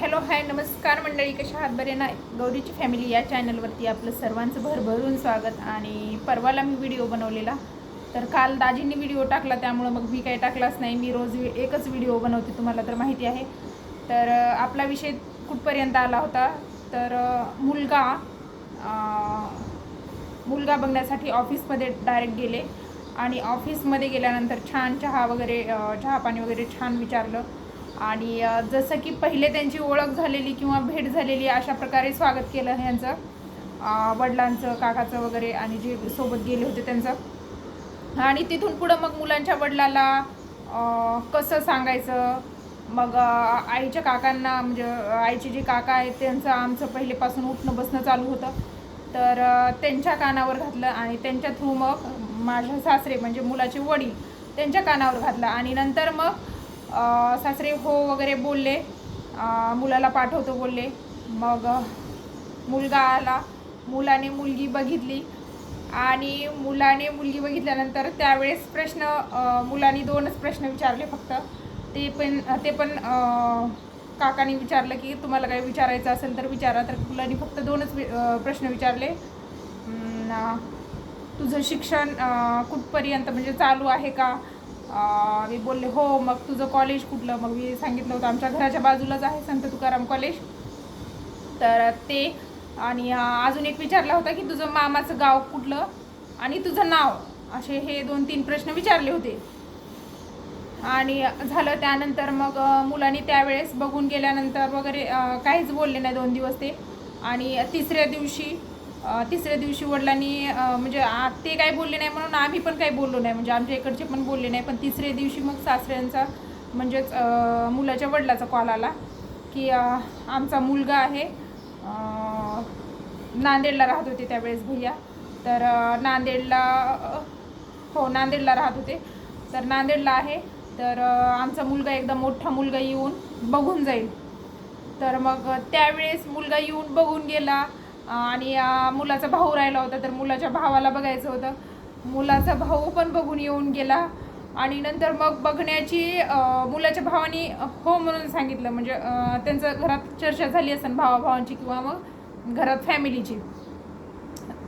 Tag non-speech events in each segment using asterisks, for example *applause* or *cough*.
Hello hi नमस्कार मंडळी कशा आहात? बरे ना? गौरीची फॅमिली या चॅनलवरती आपलं सर्वांचं भरभरून स्वागत आणि परवाला मी व्हिडिओ बनवलेला. तर काल दाजींनी व्हिडिओ टाकला त्यामुळं मग मी काही टाकलाच नाही. मी रोज वि- एकच व्हिडिओ बनवते तुम्हाला तर माहिती आहे. तर आपला विषय कुठपर्यंत आला होता? तर मुलगा मुलगा बघण्यासाठी ऑफिसमध्ये डायरेक्ट गेले. आणि ऑफिसमध्ये गेल्यानंतर छान चहा वगैरे चहा पाणी वगैरे छान विचारलं. आणि जसं की पहिले त्यांची ओळख झालेली किंवा भेट झालेली अशा प्रकारे स्वागत केलं ह्यांचं वडिलांचं काकाचं वगैरे आणि जे सोबत गेले होते त्यांचं. आणि तिथून पुढं मग मुलांच्या वडिलाला कसं सांगायचं? मग आईच्या काकांना म्हणजे आईचे जे काका आहेत त्यांचं आमचं पहिलेपासून उठणं बसणं चालू होतं. तर त्यांच्या कानावर घातलं आणि त्यांच्या थ्रू मग माझ्या सासरे म्हणजे मुलाचे वडील त्यांच्या कानावर घातलं. आणि नंतर मग सासरे हो वगैरे बोलले. मुलाला पाठवतो बोलले. मग मुलगा आला. मुलाने मुलगी बघितली. आणि मुलाने मुलगी बघितल्यानंतर त्यावेळेस प्रश्न अ, मुलाने दोनच प्रश्न विचारले फक्त. ते पण ते पण काकाने विचारलं की तुम्हाला काही विचारायचं असेल तर विचारा. तर मुलांनी फक्त दोनच वि- प्रश्न विचारले. तुझं शिक्षण कुठपर्यंत म्हणजे चालू आहे का? मी बोलले हो मग तुझं कॉलेज कुठलं? मग मी सांगितलं होतं आमच्या घराच्या बाजूलाच आहे संत तुकाराम कॉलेज तर ते आणि अजून एक विचारला होता की तुझं मामाचं गाव कुठलं आणि तुझं नाव? असे हे दोन तीन प्रश्न विचारले होते. आणि झालं त्यानंतर मग मुलांनी त्यावेळेस बघून गेल्यानंतर वगैरे काहीच बोलले नाही दोन दिवस ते. आणि तिसऱ्या दिवशी तिसऱ्या दिवशी वडिलांनी म्हणजे आ- ते काही बोलले नाही म्हणून आम्ही पण काही बोललो नाही. म्हणजे आमच्या इकडचे पण बोलले नाही. पण तिसऱ्या दिवशी मग सासऱ्यांचा म्हणजेच मुलाच्या वडिलाचा कॉल आला की आमचा मुलगा आहे नांदेडला राहत होते त्यावेळेस भैया. तर नांदेडला हो नांदेडला राहत होते. तर नांदेडला आहे. तर आमचा मुलगा एकदम मोठा मुलगा येऊन बघून जाईल. तर मग त्यावेळेस मुलगा येऊन बघून गेला. आणि मुलाचा भाऊ राहिला होता तर मुलाच्या भावाला बघायचं होतं. मुलाचा भाऊ पण बघून येऊन गेला. आणि नंतर मग बघण्याची मुलाच्या भावाने हो म्हणून सांगितलं. म्हणजे त्यांचं घरात चर्चा झाली असेल भावाभावांची किंवा मग घरात फॅमिलीची.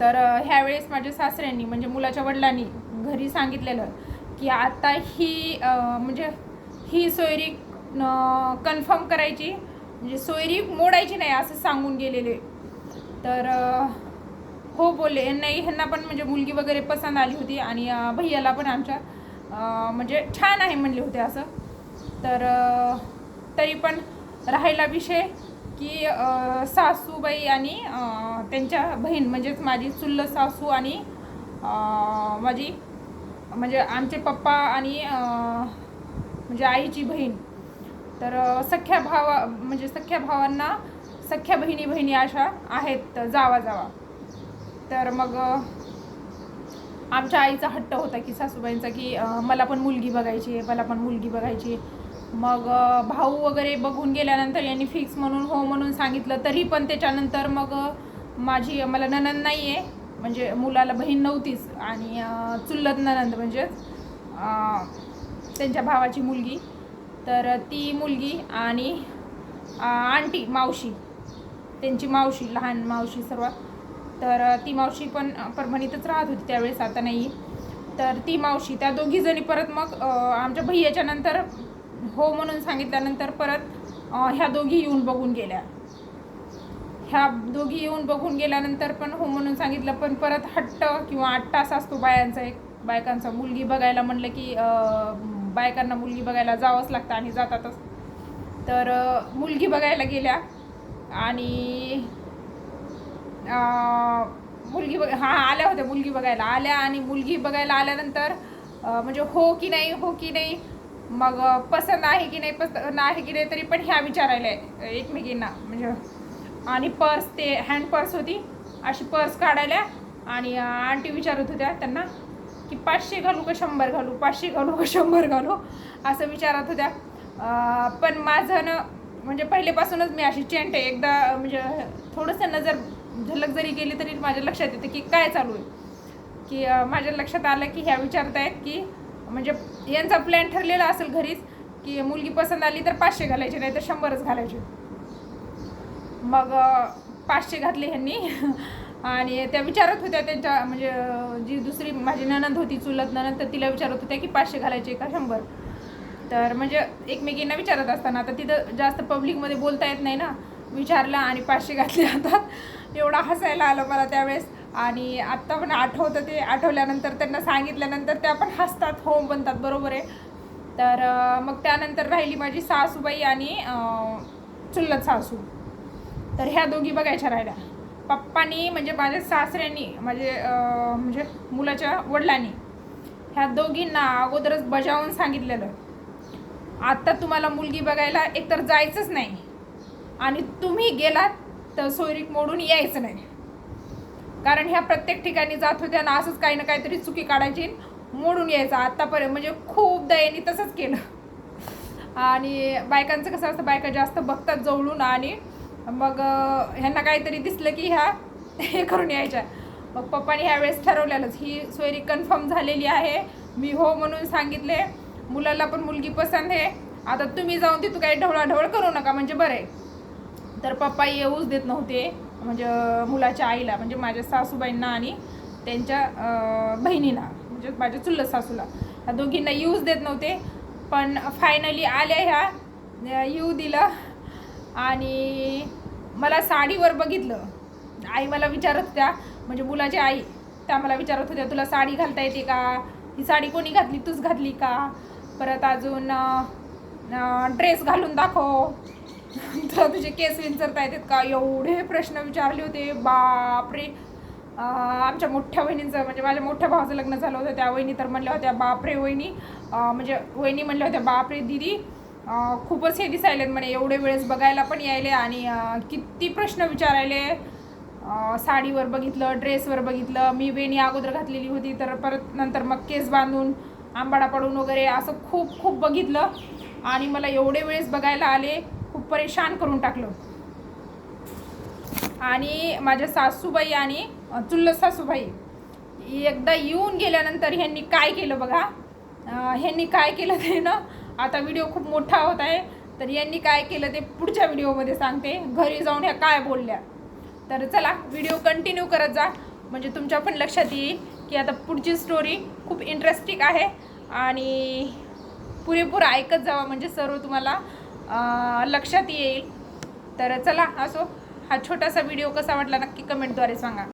तर ह्यावेळेस माझ्या सासऱ्यांनी म्हणजे मुलाच्या वडिलांनी घरी सांगितलेलं की आता ही म्हणजे ही सोयरी कन्फर्म करायची. म्हणजे सोयरी मोडायची नाही असं सांगून गेलेले. तर हो बोलले. नाही ह्यांना पण म्हणजे मुलगी वगैरे पसंत आली होती आणि भैयाला पण आमच्या म्हणजे छान आहे म्हणले होते असं. तर तरी पण राहिला विषय की सासूबाई आणि त्यांच्या बहीण म्हणजेच माझी चुल्ल सासू आणि माझी म्हणजे आमचे पप्पा आणि म्हणजे आईची बहीण. तर सख्या भावा म्हणजे सख्या भावांना सख्या बहिणी बहिणी अशा आहेत जावा जावा. तर मग आमच्या आईचा हट्ट होता की सासूबाईंचा की मला पण मुलगी बघायची आहे मला पण मुलगी बघायची मग भाऊ वगैरे बघून गेल्यानंतर यांनी फिक्स म्हणून हो म्हणून सांगितलं तरी पण त्याच्यानंतर मग माझी मला ननंद नाही आहे म्हणजे मुलाला बहीण नव्हतीच आणि चुलत ननंद म्हणजेच त्यांच्या भावाची मुलगी. तर ती मुलगी आणि आंटी मावशी त्यांची मावशी लहान मावशी सर्वात. तर ती मावशी पण परभणीतच राहत होती त्यावेळेस आता नाही. तर ती मावशी त्या दोघी जणी परत मग आमच्या भैयाच्या नंतर हो म्हणून सांगितल्यानंतर परत ह्या दोघी येऊन बघून गेल्या. ह्या दोघी येऊन बघून गेल्यानंतर पण हो म्हणून सांगितलं पण परत हट्ट किंवा आठ तास असतो बायांचा एक बायकांचा. मुलगी बघायला म्हणलं की बायकांना मुलगी बघायला जावंच लागतं आणि जातातच. तर मुलगी बघायला गेल्या. आणि मुलगी बघ हां आल्या होत्या मुलगी बघायला. आल्या आणि मुलगी बघायला आल्यानंतर म्हणजे हो की नाही हो की नाही मग पसंत आहे की नाही पसंत आहे की नाही तरी पण ह्या विचारायला आहे, एकमेकींना. म्हणजे आणि पर्स ते हँड पर्स होती अशी पर्स काढायला आणि आंटी विचारत होत्या त्यांना की पाचशे घालू का शंभर घालू? पाचशे घालू का शंभर घालू? असं विचारत होत्या. पण माझं ना म्हणजे पहिलेपासूनच मी अशी चेंट आहे. एकदा म्हणजे थोडंसं नजर झलक जरी गेली तरी माझ्या लक्षात येते की काय चालू आहे. की माझ्या लक्षात आलं की ह्या विचारतायत की म्हणजे यांचा प्लॅन ठरलेला असेल घरीच की मुलगी पसंत आली तर पाचशे घालायचे नाही तर शंभरच घालायचे. मग पाचशे घातले ह्यांनी. *laughs* आणि त्या विचारत होत्या त्यांच्या म्हणजे जी दुसरी माझी ननंद होती चुलत ननंद तर तिला विचारत होत्या की पाचशे घालायचे का शंभर? तर म्हणजे एकमेकींना विचारत असताना आता तिथं जास्त पब्लिकमध्ये बोलता येत नाही ना. विचारलं आणि पाचशे घातले जातात एवढा हसायला आलं मला त्यावेळेस. आणि आत्ता पण आठवतं ते आठवल्यानंतर त्यांना सांगितल्यानंतर त्या पण हसतात हो बनतात बरोबर आहे. तर मग त्यानंतर राहिली माझी सासूबाई आणि अं, चुलत सासू. तर ह्या दोघी बघायच्या राहिल्या. पप्पानी म्हणजे माझ्या सासऱ्यांनी माझे म्हणजे मुलाच्या वडिलांनी ह्या दोघींना अगोदरच बजावून सांगितलेलं. आता तुम्हाला मुलगी बघायला एकतर जायचंच नाही. आणि तुम्ही गेलात तर सोयरीक मोडून यायचं नाही. कारण ह्या प्रत्येक ठिकाणी जात होत्या ना असंच काही ना काहीतरी चुकी काढायची मोडून यायचं. आत्तापर्यंत म्हणजे खूप दयेने तसंच केलं. आणि बायकांचं कसं असतं बायका जास्त बघतात जवळून आणि मग ह्यांना काहीतरी दिसलं की ह्या हे करून यायच्या. मग पप्पाने ह्यावेळेस ठरवलेलंच ही सोयरी कन्फर्म झालेली आहे. मी हो म्हणून सांगितले. मुलाला पण मुलगी पसंत आहे. आता तुम्ही जाऊन तिथं काही ढवळाढवळ करू नका म्हणजे बरं आहे. तर पप्पा येऊच देत नव्हते म्हणजे मुलाच्या आईला म्हणजे माझ्या सासूबाईंना आणि त्यांच्या बहिणींना बहिणीला म्हणजे माझ्या चुलत सासूला. ह्या दोघींना येऊच देत नव्हते पण फायनली आल्या ह्या येऊ दिलं. आणि मला साडीवर बघितलं. आई मला विचारत होत्या म्हणजे मुलाची आई त्या मला विचारत होत्या तुला साडी घालता येते का? ही साडी कोणी घातली? तूच घातली का? परत अजून ड्रेस घालून दाखव. तर तुझे केस विंचरता येतात का? एवढे प्रश्न विचारले होते. बापरे. आमच्या मोठ्या वहिनींचं म्हणजे माझ्या मोठ्या भावाचं लग्न झालं होतं. त्या वहिनी तर म्हणल्या होत्या बापरे वहिनी. म्हणजे वहिनी म्हणल्या होत्या बापरे दिदी खूपच हे दिसायलेत म्हणे. एवढे वेळेस बघायला पण यायले आणि किती प्रश्न विचारायले. साडीवर बघितलं ड्रेसवर बघितलं. मी वेणी अगोदर घातलेली होती तर परत नंतर मग केस बांधून आंबाडा पडून वगैरे असं खूप खूप बघितलं. आणि मला एवढे वेळेस बघायला आले खूप परेशान करून टाकलं. आणि माझ्या सासूबाई आणि चुल्ल सासूबाई एकदा येऊन गेल्यानंतर ह्यांनी काय केलं बघा? ह्यांनी काय केलं ते ना आता व्हिडिओ खूप मोठा होत आहे. तर यांनी काय केलं ते पुढच्या व्हिडिओमध्ये सांगते. घरी जाऊन ह्या काय बोलल्या? तर चला व्हिडिओ कंटिन्यू करत जा. म्हणजे तुमच्या पण लक्षात येईल. की आता पुढची स्टोरी खूप इंटरेस्टिंग आहे. आणि पुरेपूर ऐकत जावा म्हणजे सर्व तुम्हाला लक्षात येईल. तर चला असो हा छोटासा व्हिडिओ कसा वाटला नक्की कमेंटद्वारे सांगा.